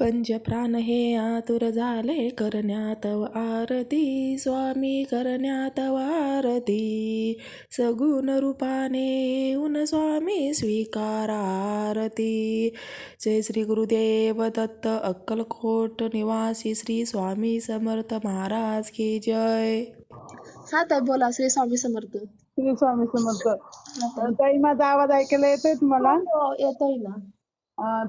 पंचप्राण हे आतुर झाले करण्यात आरती स्वामी करण्यात आरती. सगुण रूपाने येऊन स्वामी स्वीकार आरती. जय श्री गुरुदेव दत्त अक्कलकोट निवासी श्री स्वामी समर्थ महाराज की जय. हा ताई बोला. श्री स्वामी समर्थ. श्री स्वामी समर्थ. हा ताई. माझा आवाज ऐकायला येतोय तुम्हाला? हो, येतोय ना.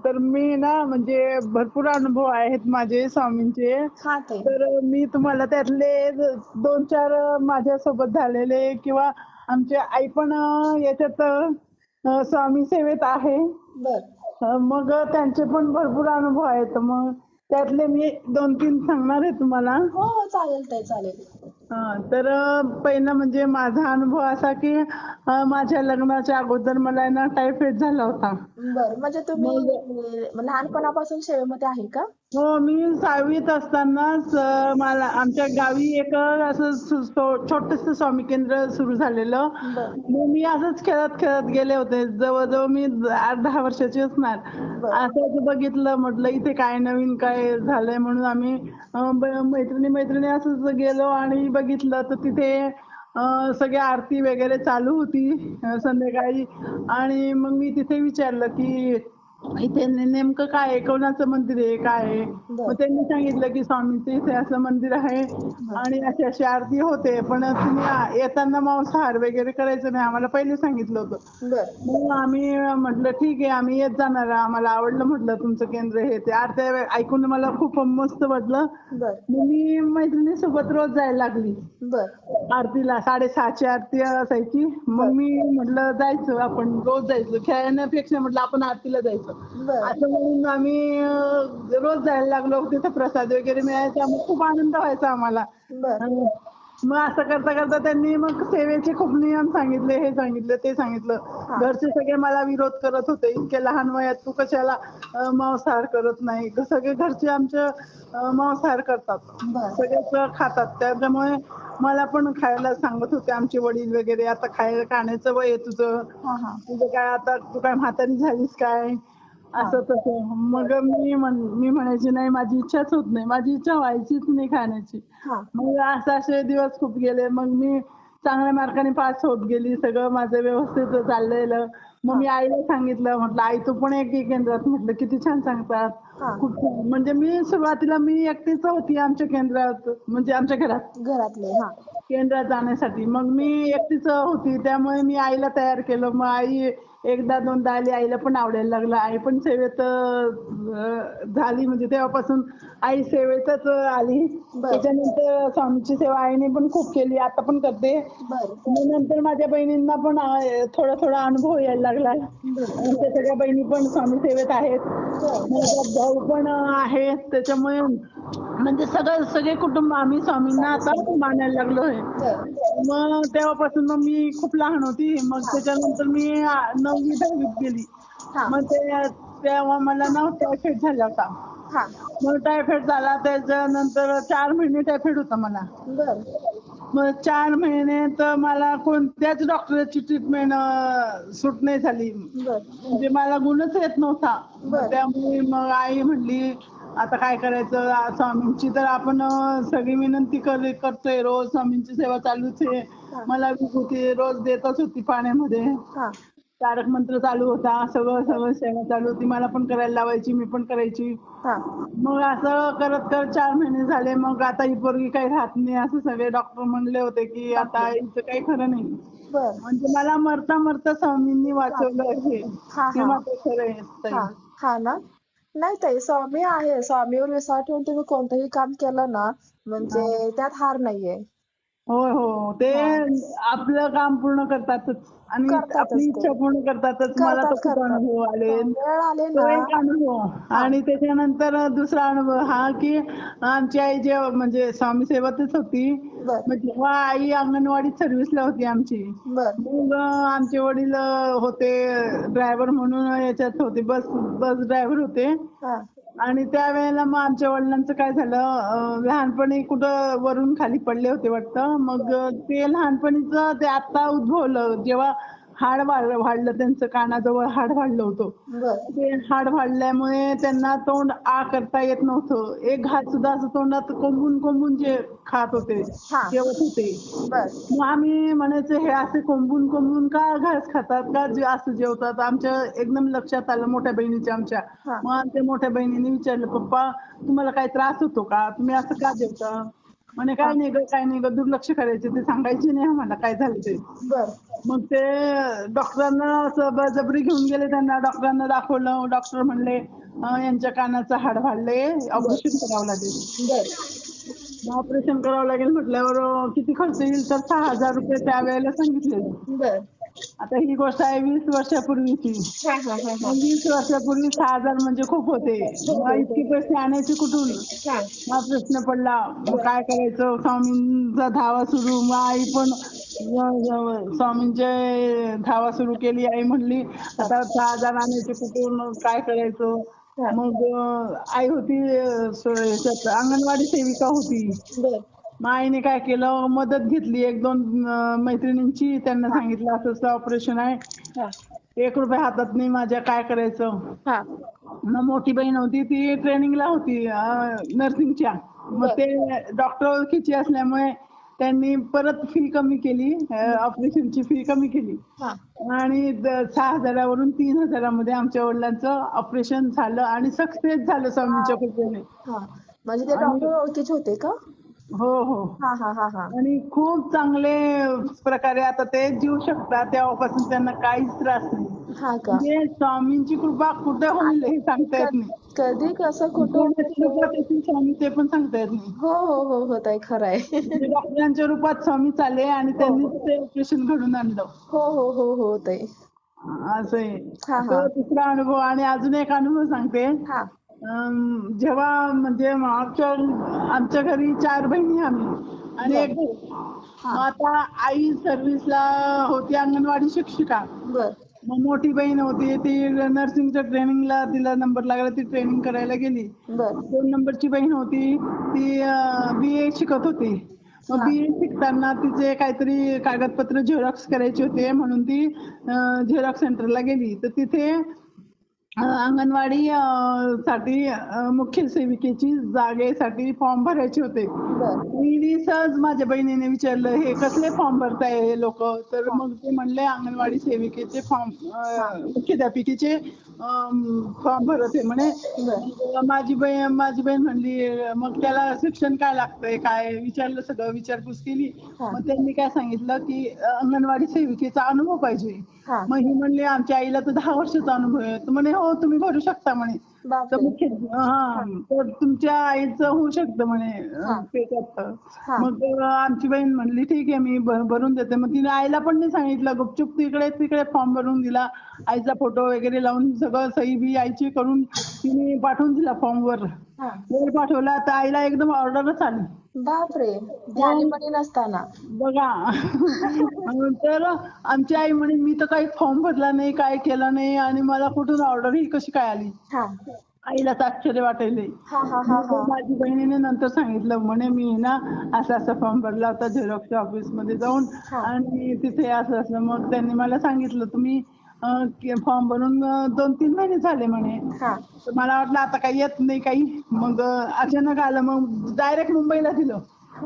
तर मी ना म्हणजे भरपूर अनुभव आहेत माझे स्वामींचे. हा तर मी तुम्हाला त्यातले दोन चार माझ्या सोबत झालेले किंवा आमची आई पण अं, याच्यात अं, स्वामी सेवेत आहे. बर. अं, मग त्यांचे पण भरपूर अनुभव आहेत. मग त्यातले मी दोन तीन सांगणार आहे तुम्हाला. हो हो चालेल चालेल. तर पहिलं म्हणजे माझा अनुभव असा की माझ्या लग्नाच्या अगोदर मला ना टायफॉइड झाला होता. बर म्हणजे तुम्ही अं, लहानपणापासून सेवेमध्ये आहे का? हो मी सहावीत असतानाच मला आमच्या गावी एक असं छोटस स्वामी केंद्र सुरू झालेलं. मग मी असंच खेळत खेळत गेले होते. जवळजवळ मी आठ दहा वर्षाची असणार. असंच बघितलं म्हटलं इथे काय नवीन काय झालंय म्हणून आम्ही मैत्रिणी मैत्रिणी असंच गेलो आणि बघितलं तर तिथे सगळी आरती वगैरे चालू होती संध्याकाळी. आणि मग मी तिथे विचारलं की इथे ने- नेमकं काय आहे? कोणाचं मंदिर आहे? काय आहे? मग त्यांनी सांगितलं की स्वामींचं इथे असं मंदिर आहे. आणि अशी अशी आरती होते. पण तुम्ही येताना मांसाहार वगैरे करायचं नाही. आम्हाला पहिले सांगितलं होतं. मग आम्ही म्हटलं ठीक आहे आम्ही येत जाणार. आम्हाला आवडलं म्हटलं तुमचं केंद्र हे ते. आरत्या ऐकून मला खूप मस्त वाटलं. मी मैत्रिणीसोबत रोज जायला लागली. आरतीला साडेसहाची आरती असायची. मग मी म्हटलं जायचं. आपण रोज जायचं. खेळण्यापेक्षा म्हटलं आपण आरतीला जायचं. असं म्हणून आम्ही रोज जायला लागलो तिथं प्रसाद वगैरे मिळायचा. मग खूप आनंद व्हायचा आम्हाला. मग असं करता करता त्यांनी मग सेवेचे खूप नियम सांगितले हे सांगितलं ते सांगितलं. घरचे सगळे मला विरोध करत होते. इतक्या लहान वयात तू कशाला मांसाहार करत नाही? सगळे घरचे आमचे मांसाहार करतात. सगळेच खातात. त्याच्यामुळे मला पण खायला सांगत होते आमचे वडील वगैरे आता खायला खाण्याचं वय आहे तुझं. तुझं काय आता तू काय म्हातारी झालीस काय? असं तसं. मग मी मी म्हणायची नाही माझी इच्छाच होत नाही. माझी इच्छा व्हायचीच नाही खाण्याची. मग असं असे दिवस खूप गेले. मग मी चांगल्या मार्काने पास होत गेली. सगळं माझं व्यवस्थित चाललेलं. मग मी आईला सांगितलं. म्हटलं आई तू पण एक केंद्रात म्हटलं किती छान सांगतात. खूप छान. म्हणजे मी सुरुवातीला मी एकटीच होती आमच्या केंद्रात म्हणजे आमच्या घरात. घरातले हा. केंद्रात जाण्यासाठी. मग मी एकटीच होती त्यामुळे मी आईला तयार केलं. मग आई एकदा दोनदा आली आईला पण आवडायला लागलं. आई पण सेवेत अं, झाली. म्हणजे तेव्हापासून आई सेवेतच आली. बरं. त्याच्यानंतर स्वामीची सेवा आईने पण खूप केली. आता पण करते. बर. मग नंतर माझ्या बहिणींना पण अं, थोडा थोडा अनुभव यायला लागला. आमच्या सगळ्या बहिणी पण स्वामी सेवेत आहेत. माझा भाऊ पण अं, आहे. त्याच्यामुळे म्हणजे सगळं सगळे कुटुंब आम्ही स्वामींना आता मानायला लागलो आहे. मग तेव्हापासून मग मी खूप लहान होती. मग त्याच्यानंतर मी नववी दहावीत गेली. मग ते तेव्हा मला ना टायफॉइड झाला होता. मग टायफॉइड झाला. त्याच्यानंतर चार महिने टायफॉइड होता मला. बर. मग चार महिने तर मला कोणत्याच डॉक्टरची ट्रीटमेंट सूट नाही झाली. म्हणजे मला गुणच येत नव्हता. त्यामुळे मग आई म्हणली आता काय करायचं? स्वामींची तर आपण सगळी विनंती कर करतोय. रोज स्वामींची सेवा चालूच आहे. मला विभूती रोज देतच होती पाण्यामध्ये. तारक मंत्र चालू होता सगळं सगळं सेवा चालू होती मला पण करायला लावायची मी पण करायची. हा. मग असं करत करत चार महिने झाले मग आता ही पोरगी काही राहत नाही असं सगळे डॉक्टर म्हणले होते की आता हिचं काही खरं नाही. बर. म्हणजे मला मरता मरता स्वामींनी वाचवलं हे. हा, हे. हा. मात्र खरं आहे ताई. हा हा ना. नाही ताई स्वामी आहे. स्वामीवर विश्वास ठेवून तुम्ही कोणतंही काम केलं ना म्हणजे त्यात हार नाहीये. होय हो. ते आपलं काम पूर्ण करतातच. आणि करतातच आपली ते. इच्छा पूर्ण करतातच. मला तर करतात, खूप करतात. अनुभव आले. वेळ आले तो ना एक अनुभव. आणि त्याच्यानंतर दुसरा अनुभव हा की आमची आई जे म्हणजे स्वामी सेवेतच होती. बर. मग जेव्हा आई अंगणवाडीत सर्व्हिसला होती आमची. बर. मग आमचे वडील होते ड्रायव्हर म्हणून याच्यात होते. बस बस ड्रायव्हर होते. हा. आणि त्यावेळेला मग आमच्या वडिलांचं काय झालं लहानपणी कुठं वरून खाली पडले होते वाटतं. मग ते लहानपणीच ते आता उद्भवलं. जेव्हा हाड वाढ- वाढलं त्यांचं कानाजवळ हाड वाढलं होतं. ते हाड वाढल्यामुळे त्यांना तोंड आ करता येत नव्हतं. एक घास सुद्धा असं तोंडात कोंबून कोंबून जे खात होते. जेवत होते. मग आम्ही म्हणायचो हे असे कोंबून कोंबून का घास खातात? का जे असं जेवतात? आमच्या एकदम लक्षात आलं मोठ्या बहिणीच्या आमच्या. मग आमच्या मोठ्या बहिणीने विचारलं पप्पा तुम्हाला काही त्रास होतो का? तुम्ही असं का जेवता? म्हणे काय नाही ग काय नाही ग दुर्लक्ष करायचे ते सांगायचे नाही आम्हाला काय झालं ते. मग ते डॉक्टरांना असं बळजबरी घेऊन गेले त्यांना. डॉक्टरांना दाखवलं. डॉक्टर म्हणले "अं, यांच्या कानाचं हाड वाढले. ऑपरेशन करावं लागेल. ऑपरेशन करावं लागेल म्हटल्यावर किती खर्च येईल? तर सहा हजार रुपये त्यावेळेला सांगितलेले. बर. आता ही गोष्ट आहे वीस वर्षापूर्वीची. वीस वर्षापूर्वी सहा हजार म्हणजे खूप होते. इतके पैसे आणायचे कुठून? हा. प्रश्न पडला. काय करायचं? स्वामींचा धावा सुरू. मग आई पण स्वामींचे धावा सुरू केली आई म्हणली आता सहा हजार आणायचे कुठून काय करायचं. मग आई होती अंगणवाडी सेविका होती. आईने काय केलं? मदत घेतली. एक दोन मैत्रिणींची. त्यांना सांगितलं असं असं ऑपरेशन आहे. एक रुपये हातात नाही माझ्या काय करायचं? हा. मग मोठी बहीण होती ती ट्रेनिंगला होती नर्सिंगच्या मग ते डॉक्टर ओळखीची असल्यामुळे त्यांनी परत फी कमी केली ऑपरेशनची फी कमी केली. आणि सहा हजारावरून तीन हजारामध्ये आमच्या वडिलांचं ऑपरेशन झालं आणि सक्सेस झालं स्वामींच्या कृपेने. हा. म्हणजे ते डॉक्टर ओळखीचे होते का? हो हो. हा हा हा हा. आणि खूप चांगले प्रकारे आता ते जीव शकतात तेव्हापासून त्यांना काहीच त्रास नाही. हा का? म्हणजे स्वामींची कृपा कुठे होईल हे सांगता येत नाही. कधी कसं कुठं कोणाच्या रूपात येतील स्वामी ते पण सांगता येत नाही. हो हो हो हो ताई खरं आहे म्हणजे डॉक्टरांच्या रूपात स्वामी चाले आणि त्यांनी ते ऑपरेशन घडून आणलं. हो हो हो हो ताई. असं आहे. हा, हा. तो तिसरा अनुभव आणि अजून एक अनुभव सांगते. हा. अं, जेव्हा म्हणजे आमच्या आमच्या घरी चार बहिणी आम्ही. आणि एक भाऊ. मग आता आई सर्व्हिसला होती अंगणवाडी शिक्षिका. बर. मग मोठी बहीण होती ती नर्सिंगच्या ट्रेनिंगला तिला नंबर लागला ती ट्रेनिंग करायला गेली. बर. दोन नंबरची बहीण होती ती बी ए शिकत होती. मग बी ए शिकताना तिचे काहीतरी कागदपत्र झेरॉक्स करायचे होते म्हणून ती झेरॉक्स सेंटरला गेली. तर तिथे अंगणवाडी साठी मुख्य सेविकेची जागेसाठी फॉर्म भरायचे होते. मी सहज माझ्या बहिणीने विचारलं हे कसले फॉर्म भरताय हे लोक? तर मग ते म्हणले अंगणवाडी सेविकेचे फॉर्म मुख्याध्यापिकेचे फॉर्म भरत आहे म्हणे. माझी बहीण माझी बहीण म्हणली मग त्याला शिक्षण काय लागतंय? काय विचारलं सगळं? विचारपूस केली. मग त्यांनी काय सांगितलं की अंगणवाडी सेविकेचा अनुभव पाहिजे. मग ही म्हणली आमच्या आईला तर दहा वर्षाचा अनुभव आहे. म्हणे हो तुम्ही भरू शकता. म्हणे. तर बापरे मुख्य हा तर तुमच्या आईचं होऊ शकतं म्हणे. मग आमची बहीण म्हणली ठीक आहे मी भरून देते. मग तिने आईला पण नाही सांगितलं. गुपचूप तिकडे तिकडे फॉर्म भरून दिला. आईचा फोटो वगैरे लावून सगळं सही बी आईची करून तिने पाठवून दिला फॉर्म वर पाठवला तर आईला एकदम ऑर्डरच आली. बापरे ध्यानीमणी नसताना. बघा. तर आमची आई म्हणे मी तर काही फॉर्म भरला नाही काय केलं नाही आणि मला कुठून ऑर्डर ही कशी काय आली? हा. आईला तर आश्चर्य वाटायले हा हा हा हा. माझी बहिणीने नंतर सांगितलं म्हणे मी ना असा असा फॉर्म भरला होता झेरॉक्सच्या ऑफिसमध्ये जाऊन. आणि तिथे असं असं. मग त्यांनी मला सांगितलं तुम्ही फॉर्म भरून दोन तीन महिने झाले म्हणे. हा. तर मला वाटलं आता काही येत नाही काही. मग अचानक आलं मग डायरेक्ट मुंबईला दिलं.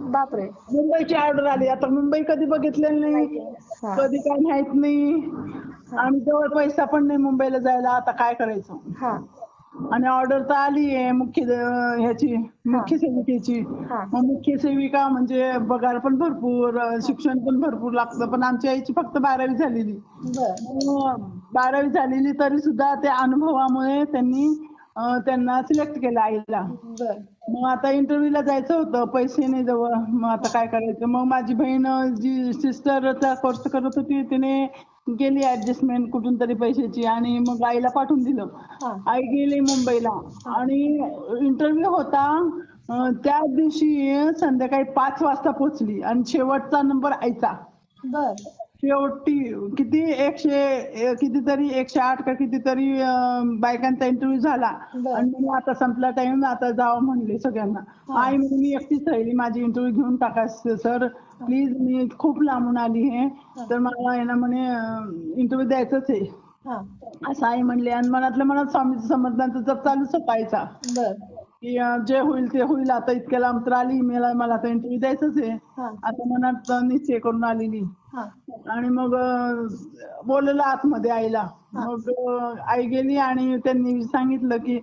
बापरे. मुंबईची ऑर्डर आली. आता मुंबई कधी बघितलेली नाही. हा. कधी काय माहीत नाही. आणि जवळ पैसा पण नाही मुंबईला जायला. आता काय करायचं? हा. आणि ऑर्डर तर आली आहे मुख्य ह्याची मुख्य सेविकेची. मग मुख्य सेविका म्हणजे पगार पण भरपूर शिक्षण पण भरपूर लागतं पण आमच्या आईची फक्त बारावी झालेली. बारावी झालेली तरी सुद्धा त्या अनुभवामुळे त्यांनी त्यांना सिलेक्ट केलं आईला. मग आता इंटरव्ह्यूला जायचं होतं पैसे नाही जवळ. मग आता काय करायचं? मग माझी बहीण जी सिस्टरचा कोर्स करत होती तिने केली ऍडजस्टमेंट कुठून तरी पैशाची आणि मग आईला पाठवून दिलं. आई गेली मुंबईला आणि इंटरव्ह्यू होता त्या दिवशी संध्याकाळी पाच वाजता पोहोचली आणि शेवटचा नंबर आईचा. बर. शेवटी किती एकशे कितीतरी एकशे आठ का कितीतरी बायकांचा इंटरव्ह्यू झाला. आणि मग आता संपला टाइम आता जावं म्हणले सगळ्यांना. आई मी एकटीच राहिली माझी इंटरव्ह्यू घेऊन टाका सर. प्लीज मी खूप लांबून आली आहे. तर मला आहे ना म्हणे इंटरव्ह्यू द्यायचंच आहे. हा. असं आई म्हणले आणि मनातल्या मनात स्वामी समर्थांचा जप चालू सकाळचा की जे होईल ते होईल. आता इतक्या लांब तर आली मला मला आता इंटरव्ह्यू द्यायचंच आहे. आता मनात निश्चय करून आलेली. आणि मग अं, बोलवलं आतमध्ये आईला. मग आई गेली आणि त्यांनी सांगितलं की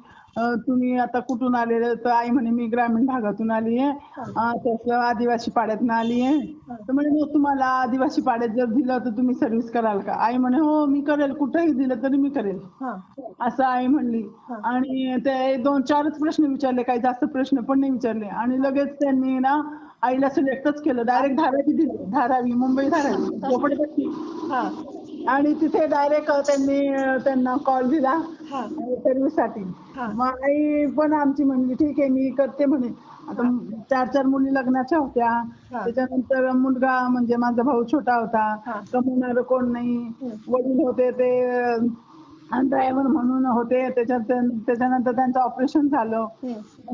तुम्ही आता कुठून आलेले? तर आई म्हणे मी ग्रामीण भागातून आली आहे. तसं आदिवासी पाड्यातून आली आहे. तर म्हणे मग तुम्हाला आदिवासी पाड्यात जर दिलं तर तुम्ही सर्व्हिस कराल का? आई म्हणे हो मी करेल. कुठेही दिलं तरी मी करेल. असं आई म्हणली. आणि ते दोन चारच प्रश्न विचारले काही जास्त प्रश्न पण नाही विचारले. आणि लगेच त्यांनी ना आईला सिलेक्टच केलं. डायरेक्ट धारावी दिली. धारावी मुंबई धारावी. झोपडपट्टी. हा. आणि तिथे डायरेक्ट त्यांनी त्यांना कॉल दिला. सर्व्हिससाठी. मग आई पण आमची म्हणली ठीक आहे मी करते म्हणे. आता चार चार मुली लग्नाच्या होत्या. त्याच्यानंतर मुलगा म्हणजे माझा भाऊ छोटा होता. कमवणार कोण नाही. वडील होते ते ड्रायव्हर म्हणून होते. त्याच्यात त्याच्यानंतर त्यांचं ऑपरेशन झालं.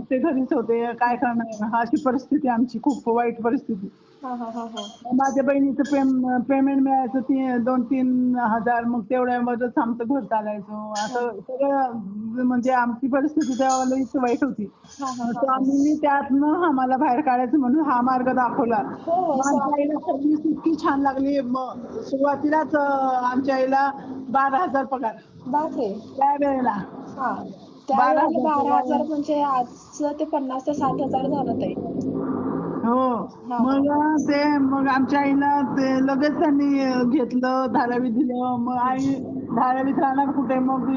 ते घरीच होते. काय करणार? अशी परिस्थिती आमची. खूप वाईट परिस्थिती. हा हा हा हा. माझ्या बहिणीचं पेम पेमेंट मिळायचं ती दोन तीन हजार मग तेवढ्यामध्येच आमचं घर चालायचं. असं सगळं म्हणजे आमची परिस्थिती तेव्हा लईच वाईट होती. हा, हा, स्वामींनी त्यातनं आम्हाला बाहेर काढायचं म्हणून हा मार्ग दाखवला. हो, हो, आमच्या आईला सर्व्हिस इतकी छान लागली. म- सुरुवातीलाच अं, आमच्या आईला बारा हजार पगार. बापरे. त्या वेळेला. हा. बारा त्यावेळेला हजार बारा हजार म्हणजे आजचं ते पन्नास ते साठ हजार झालं ते हो मग ते मग आमच्या आईला ते लगेच त्यांनी घेतलं धारावी दिलं. मग आई धारावीत राहणार कुठे? मग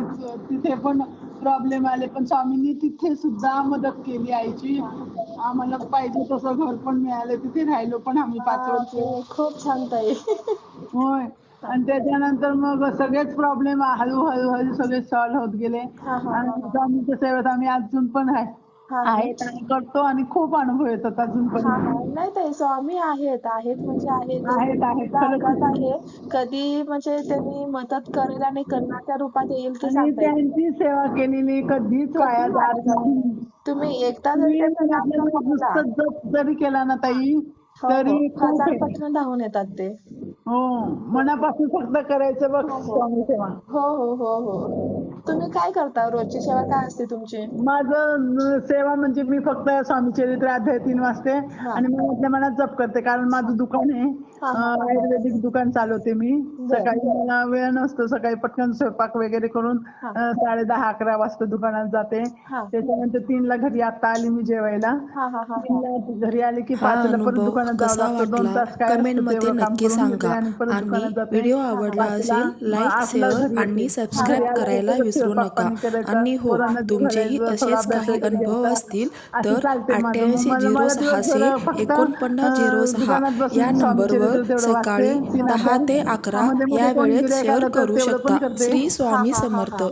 तिथे पण प्रॉब्लेम आले. पण स्वामींनी तिथे सुद्धा मदत केली आईची. आम्हाला पाहिजे तसं घर पण मिळालं. तिथे राहिलो पण आम्ही पाच वर्ष. खूप छान ताई. होय. आणि त्याच्यानंतर मग सगळेच प्रॉब्लेम हळूहळू हळू सगळे सॉल्व्ह होत गेले. हा, हा, आणि सेवेत आम्ही अजून पण आहे. हा. आहेत. आणि करतो आणि खूप अनुभव येतात अजून पण हा हा. नाही ताई स्वामी आहेत आहेत म्हणजे आहेत. आहेत आहेत. आहे. कधी म्हणजे त्यांनी मदत करेल आणि करण्याच्या रूपात येईल ते आणि सांगता येईल. त्यांची सेवा केलेली कधीच वाया जात नाही. तुम्ही एकदा जर तुम्ही त्यांचं नाव आपल्याला घेतला, नुसतं जप जरी केला ना ताई हो, तरी हो, खूप हजार आहे. धावून येतात ते. हो मनापासून फक्त करायचं बघ स्वामी सेवा. हो हो हो हो. तुम्ही काय करता? रोजची सेवा काय असते तुमची? माझं सेवा म्हणजे मी फक्त स्वामी चरित्र अध्याय तीन वाजते आणि मनातल्या मनात जप करते कारण माझं दुकान आहे. हा, हा, अं, आयुर्वेदिक दुकान चालवते मी. सकाळी मला वेळ नसतो सकाळी पटकन स्वयंपाक वगैरे करून हा. अं, साडे दहा अकरा वाजता दुकानात जाते. हा. त्याच्यानंतर तीनला घरी आता आली मी जेवायला. हा हा हा तीनला घरी आली की हा पाचला परत अनुभव दुकानात जावं लागतं. दोन वाटला? तास काय कमेंट असतं मध्ये तेवढं काम नक्की करून घेते सांगा. आणि परत आणि दुकानात जाते. व्हिडिओ आवडला पाचला, असेल लाईक आठला शेअर घरी आणि. सबस्क्राईब करायला विसरू नका आणि हो तुमचेही असेच काही अनुभव. असतील असं तर. अठ्ठ्याऐंशी झिरो सहाशे एकोणपन्नास झिरो सहा या नंबरवर सकाळी दहा. ते अकरा या वेळेत शेअर करू शकता. श्री स्वामी समर्थ